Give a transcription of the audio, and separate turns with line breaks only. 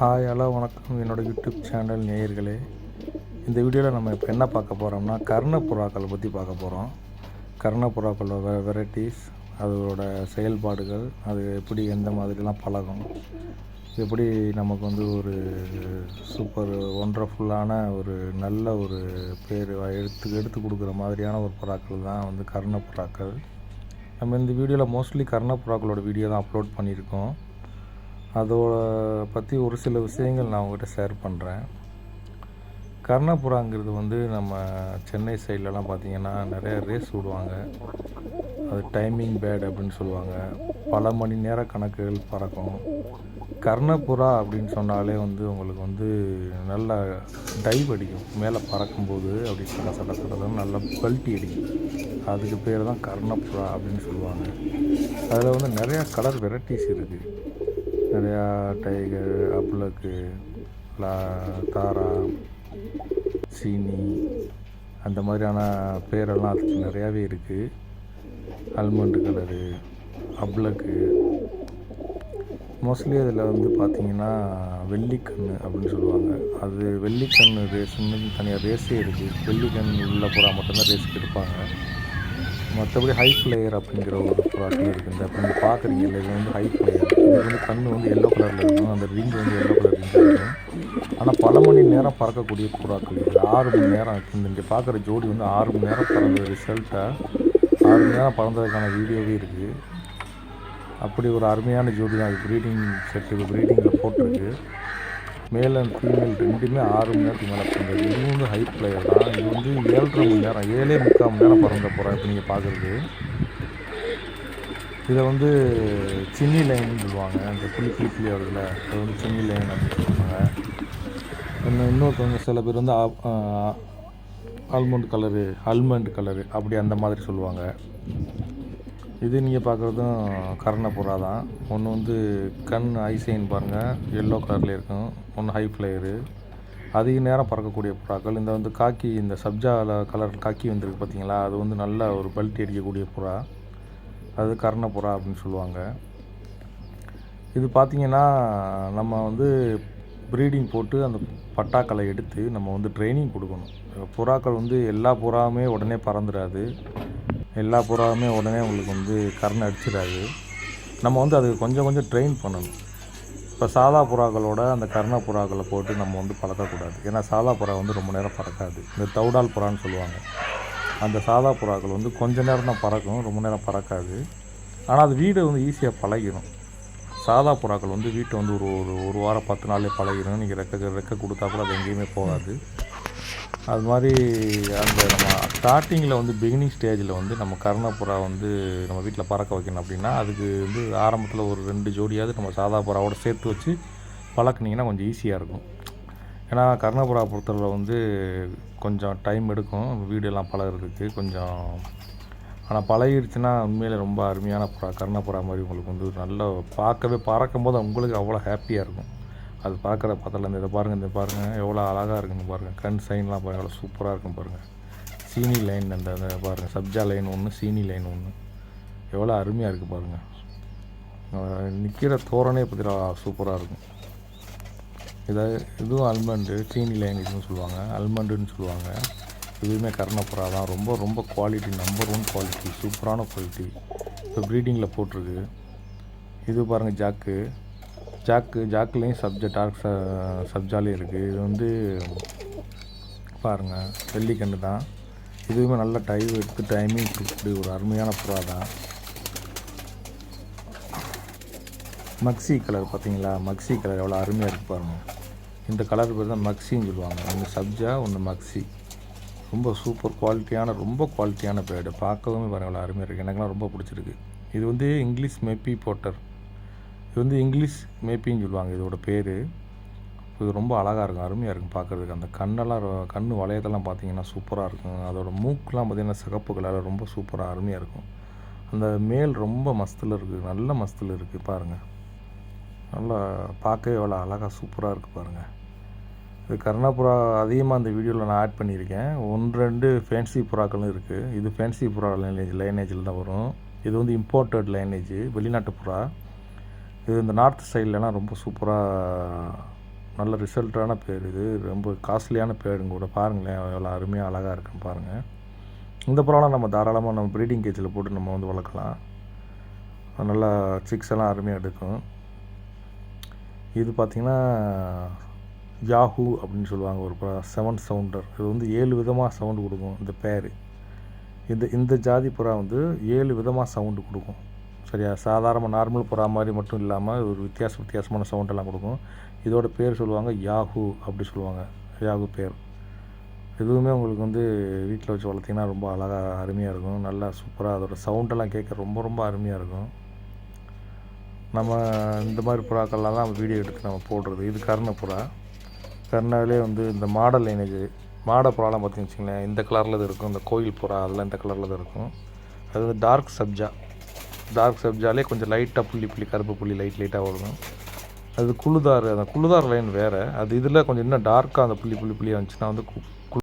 Hi hello வணக்கம். என்னோட YouTube channel நேயர்களே. இந்த வீடியோவில் நம்ம இப்போ என்ன பார்க்க போகிறோம்னா கர்ண புறாக்களை பற்றி பார்க்க போகிறோம் கர்ணப்புறாக்களோட வெ வெரைட்டிஸ் அதோட செயல்பாடுகள் அது எப்படி எந்த மாதிரிலாம் பழகும் எப்படி நமக்கு வந்து ஒரு சூப்பர் ஒண்டர்ஃபுல்லான ஒரு நல்ல ஒரு பேர் எடுத்து எடுத்து கொடுக்குற மாதிரியான ஒரு புறாக்கள் தான் வந்து கர்ண புறாக்கள் நம்ம இந்த வீடியோவில் மோஸ்ட்லி கர்ணப்புறாக்களோட வீடியோ தான் அப்லோட் பண்ணியிருக்கோம். அதோட பற்றி ஒரு சில விஷயங்கள் நான் உங்கள்கிட்ட ஷேர் பண்ணுறேன் கர்ணப்புறாங்கிறது வந்து நம்ம சென்னை சைட்லலாம் பார்த்திங்கன்னா நிறைய ரேஸ் விடுவாங்க. அது டைமிங் பேட் அப்படின்னு சொல்லுவாங்க. பல மணி நேர கணக்குகள் பறக்கும். கர்ணப்புறா அப்படின்னு சொன்னாலே வந்து உங்களுக்கு வந்து நல்லா டைவ் அடிக்கும். மேலே பறக்கும்போது அப்படி சட சட சடன்னு நல்லா பல்ட்டி அடிக்கும். அதுக்கு பேர் தான் கர்ணப்புறா அப்படின்னு சொல்லுவாங்க. அதில் வந்து நிறையா கலர் வெரைட்டிஸ் இருக்குது நிறையா டைகர் அப்ளக்கு லா தாரா சீனி அந்த மாதிரியான பேரெல்லாம் அதுக்கு நிறையாவே இருக்குது ஆல்மண்டு கலரு அப்ளக்கு. மோஸ்ட்லி அதில் வந்து பார்த்திங்கன்னா வெள்ளிக்கண்ணு அப்படின்னு சொல்லுவாங்க. அது வெள்ளிக்கண்ணு ரேஸ்ன்னு தனியாக ரேஸே இருக்குது வெள்ளிக்கண் உள்ள புறா மட்டும்தான் ரேஸுக்கு எடுப்பாங்க. மற்றபடி ஹை ஃப்ளேயர் அப்படிங்கிற ஒரு ப்ராடக்ட் இருக்குது அப்போ நீங்கள் பார்க்குறீங்க இல்லை இது வந்து ஹை ஃப்ளேயர் இது வந்து கண் வந்து எல்லோ கலரில் இருக்கும். அந்த ரிங் வந்து எல்லோ கலர் ரிங் இருக்கும். ஆனால் பல மணி நேரம் பறக்கக்கூடிய புறாக்கள் இது. ஆறு மணி நேரம் இந்த இங்கே பார்க்குற ஜோடி வந்து ஆறு மணி நேரம் பறந்த ரிசல்ட்டாக ஆறு மணி நேரம் பறந்ததுக்கான வீடியோவே இருக்குது அப்படி ஒரு அருமையான ஜோடி தான். அது ப்ரீடிங் செட்டு ப்ரீடிங்கில் போட்டிருக்கு. மேல் அண்ட் ஃபீமேல் ரெண்டுமே ஆறு மணி நேரத்துக்கு மேலே பிறந்தது இது வந்து ஹை பிளேயர் தான். இது வந்து ஏழரை மணி நேரம் ஏழே முக்கால் மணி நேரம் பறந்த போகிறோம் இப்போ நீங்கள் பார்க்குறது இதை வந்து சின்னி லைன் சொல்லுவாங்க. அந்த புளி புளிப்புளி வருதுல அது வந்து சின்னி லைன் அப்படின்னு சொல்லுவாங்க. இன்னும் இன்னொருத்தவங்க சில பேர் வந்து ஆல்மண்ட் கலரு ஆல்மண்ட் கலரு அப்படி அந்த மாதிரி சொல்லுவாங்க. இது நீங்கள் பார்க்குறதும் கர்ணப்புறா தான். ஒன்று வந்து கண் ஐசைன் பாருங்கள் எல்லோ கலரில் இருக்கும். ஒன்று ஹை ஃப்ளையரு அதிக நேரம் பறக்கக்கூடிய புறாக்கள். இந்த வந்து காக்கி இந்த சப்ஜாவில் கலர் காக்கி வந்திருக்கு பார்த்தீங்களா அது வந்து நல்ல ஒரு பல்ட்டி அடிக்கக்கூடிய புறா. அது கர்ணப்புறா அப்படின்னு சொல்லுவாங்க. இது பார்த்திங்கன்னா நம்ம வந்து ப்ரீடிங் போட்டு அந்த பட்டாக்களை எடுத்து நம்ம வந்து ட்ரைனிங் கொடுக்கணும். புறாக்கள் வந்து எல்லா புறாவுமே உடனே பறந்துடாது எல்லா புறாவுமே உடனே உங்களுக்கு வந்து கரணை அடிச்சிடாது. நம்ம வந்து அதுக்கு கொஞ்சம் கொஞ்சம் ட்ரெயின் பண்ணணும். இப்போ சாதா புறாக்களோட அந்த கர்ண புறாக்களை போட்டு நம்ம வந்து பறக்கக்கூடாது ஏன்னா சாதா புறா வந்து ரொம்ப நேரம் பறக்காது. இந்த தௌடால் புறான்னு சொல்லுவாங்க. அந்த சாதா புறாக்கள் வந்து கொஞ்ச நேரம் தான் பறக்கும் ரொம்ப நேரம் பறக்காது. ஆனால் அது வீடை வந்து ஈஸியாக பழகிடும் சாதா புறாக்கள் வந்து வீட்டை வந்து ஒரு ஒரு ஒரு வாரம் பத்து நாளே பழகிடும் நீங்கள் ரெக்க ரெக்க கொடுத்தா கூட அது எங்கேயுமே போகாது. அது மாதிரி அந்த நம்ம ஸ்டார்டிங்கில் வந்து பிகினிங் ஸ்டேஜில் வந்து நம்ம கருணப்புறா வந்து நம்ம வீட்டில் பறக்க வைக்கணும் அப்படின்னா அதுக்கு வந்து ஆரம்பத்தில் ஒரு ரெண்டு ஜோடியாவது நம்ம சாதா புறாவோட சேர்த்து வச்சு பழக்குனிங்கன்னா கொஞ்சம் ஈஸியாக இருக்கும். ஏன்னா கருணப்புறா பொறுத்தவரை வந்து கொஞ்சம் டைம் எடுக்கும். வீடெல்லாம் பழகிறதுக்கு கொஞ்சம் ஆனால் பழகிருச்சுன்னா உண்மையில் ரொம்ப அருமையான புறா. கருணப்புறா மாதிரி உங்களுக்கு வந்து நல்ல பார்க்கவே பறக்கும் போது உங்களுக்கு அவ்வளோ ஹாப்பியாக இருக்கும். அது பார்க்குற பக்கத்தில் இந்த இதை பாருங்கள் இந்த பாருங்கள் எவ்வளோ அழகாக இருக்குன்னு பாருங்கள் கண் சைன்லாம் பாருங்கள் எவ்வளோ சூப்பராக இருக்கும் பாருங்கள் சீனி லைன் அந்த அந்த பாருங்கள் சப்ஜா லைன் ஒன்று சீனி லைன் ஒன்று எவ்வளோ அருமையாக இருக்குது பாருங்கள் நிற்கிற தோரணே பற்றி சூப்பராக இருக்கும். இதை இதுவும் அல்மண்டு சீனி லைன் இதுன்னு சொல்லுவாங்க. அல்மண்டுன்னு சொல்லுவாங்க. இதுவுமே கர்ணப்புறா தான். ரொம்ப ரொம்ப குவாலிட்டி நம்பர் ஒன் குவாலிட்டி சூப்பரான குவாலிட்டி இப்போ ப்ரீடிங்கில் போட்டிருக்கு. இது பாருங்கள் ஜாக்கு. ஜாக்கு ஜாக்குலேயும் சப்ஜெக்ட் டார்க் ச சப்ஜாலே இருக்குது இது வந்து பாருங்கள் வெள்ளிக்கன்று தான். இதுவுமே நல்ல டைம் எடுத்து டைமிங் கொடுக்கக்கூடிய ஒரு அருமையான புறா தான். மக்ஸி கலர் பார்த்தீங்களா? மக்ஸி கலர் எவ்வளோ அருமையாக இருக்குது பாருங்கள் இந்த கலர் பேர் தான் மக்ஸின்னு சொல்லுவாங்க. ஒன்று சப்ஜா ஒன்று மக்ஸி ரொம்ப சூப்பர் குவாலிட்டியான ரொம்ப குவாலிட்டியான பேர்டு பார்க்கவும் பாருங்கள் எவ்வளோ அருமையாக இருக்குது எனக்குலாம் ரொம்ப பிடிச்சிருக்கு. இது வந்து இங்கிலீஷ் மெப்பி போட்டர். இது வந்து இங்கிலீஷ் மேப்பின்னு சொல்லுவாங்க இதோட பேர். இது ரொம்ப அழகாக இருக்கும் அருமையாக இருக்கும் பார்க்குறதுக்கு. அந்த கண்ணெல்லாம் கண் வளையத்தெல்லாம் பார்த்தீங்கன்னா சூப்பராக இருக்கும். அதோட மூக்கெலாம் பார்த்திங்கன்னா சிகப்பு கலரில் ரொம்ப சூப்பராக அருமையாக இருக்கும். அந்த மேல் ரொம்ப மஸ்தில் இருக்குது நல்ல மஸ்தில் இருக்குது பாருங்கள் நல்லா பார்க்கவே எவ்வளோ அழகாக சூப்பராக இருக்குது பாருங்கள் இது கருணாப்புறா அதிகமாக அந்த வீடியோவில் நான் ஆட் பண்ணியிருக்கேன். ஒன்று ரெண்டு ஃபேன்சி புறாக்களும் இருக்குது இது ஃபேன்சி புறா லைனேஜ் லைனேஜில் தான் வரும். இது வந்து இம்போர்ட்டட் லைனேஜ் வெளிநாட்டு புறா. இது இந்த நார்த் சைட்லலாம் ரொம்ப சூப்பராக நல்ல ரிசல்ட்டான பேர் இது. ரொம்ப காஸ்ட்லியான பேருங்க கூட. பாருங்களேன் எவ்வளோ அருமையாக அழகாக இருக்குன்னு பாருங்கள் இந்த புறாலாம் நம்ம தாராளமாக நம்ம ப்ரீடிங் கேஜில் போட்டு நம்ம வந்து வளர்க்கலாம். நல்லா சிக்ஸ் எல்லாம் அருமையாக எடுக்கும். இது பார்த்திங்கன்னா யாஹூ அப்படின்னு சொல்லுவாங்க ஒரு புறா செவன் சவுண்டர் இது வந்து ஏழு விதமாக சவுண்டு கொடுக்கும் இந்த பேர். இந்த இந்த ஜாதி புறா வந்து ஏழு விதமாக சவுண்டு கொடுக்கும். சரியா? சாதாரண நார்மல் புறா மாதிரி மட்டும் இல்லாமல் ஒரு வித்தியாச வித்தியாசமான சவுண்டெல்லாம் கொடுக்கும். இதோட பேர் சொல்லுவாங்க யாஹூ அப்படி சொல்லுவாங்க. யாகு பேர். இதுவுமே உங்களுக்கு வந்து வீட்டில் வச்சு வளர்த்திங்கன்னா ரொம்ப அழகாக அருமையாக இருக்கும். நல்லா சூப்பராக அதோட சவுண்டெல்லாம் கேட்க ரொம்ப ரொம்ப அருமையாக இருக்கும். நம்ம இந்த மாதிரி புறாக்கள்லாம் தான் நம்ம வீடியோ எடுத்து நம்ம போடுறது. இது கர்ண புறா. கர்ணாவிலே வந்து இந்த மாடல் லைனேஜ் மாட புறாலாம் பார்த்திங்க வச்சுங்களேன் இந்த கலரில் தான் இருக்கும். இந்த கோயில் புறா அதெல்லாம் இந்த கலரில் தான் இருக்கும். அது வந்து டார்க் சப்ஜா டார்க் சப்ஜாலே கொஞ்சம் லைட்டாக புள்ளி புள்ளி கருப்பு புள்ளி லைட் லைட்டாக வரும் அது குழுதார் அந்த குழுதார் லைன் வேறு. அது இதில் கொஞ்சம் இன்னும் டார்க்காக அந்த புள்ளி புள்ளி புள்ளியாக வந்துச்சுன்னா வந்து